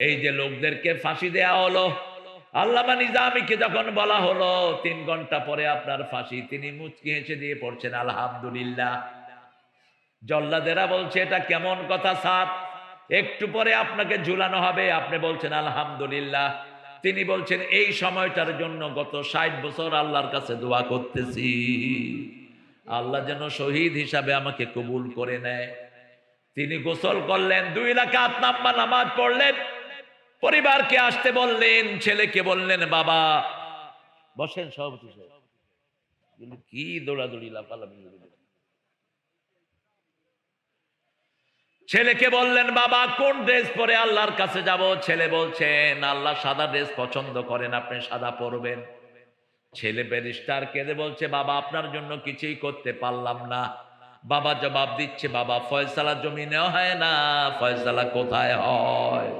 এই যে লোকদেরকে ফাঁসি দেয়া হলো, আল্লামা নিজামীকে যখন বলা হলো, তিন ঘণ্টা পরে আপনার ফাঁসি, তিনি মুচকি হেসে দিয়ে পড়ছেন, আলহামদুলিল্লাহ। জল্লাদেরা বলছে, এটা কেমন কথা স্যার একটু পরে আপনাকে ঝুলানো হবে। আপনি বলছেন, আলহামদুলিল্লাহ। তিনি বলছেন, এই সময়টার জন্য গত ষাট বছর আল্লাহর কাছে দোয়া করতেছি। আল্লাহ যেন শহীদ হিসাবে আমাকে কবুল করে নেয়। তিনি গোসল করলেন, দুই রাকাত নাম্বা নামাজ পড়লেন। পরিবারকে আসতে বললেন, ছেলেকে বললেন, বাবা, বসেন সভাপতি সাহেব। কি দৌড়াদৌড়ি, লাফালাফি ছেলেকে বললেন, বাবা, কোন ড্রেস পরে আল্লাহর কাছে যাব? ছেলে বলছেন, আল্লাহ সাদা ড্রেস পছন্দ করেন, আপনি সাদা পরবেন। ছেলে ব্যারিস্টার কেঁদে বলছে, বাবা, আপনার জন্য কিছুই করতে পারলাম না। বাবা জবাব দিচ্ছে, বাবা, ফয়সালা জমিনে হয় না, ফয়সালা কোথায় হয়?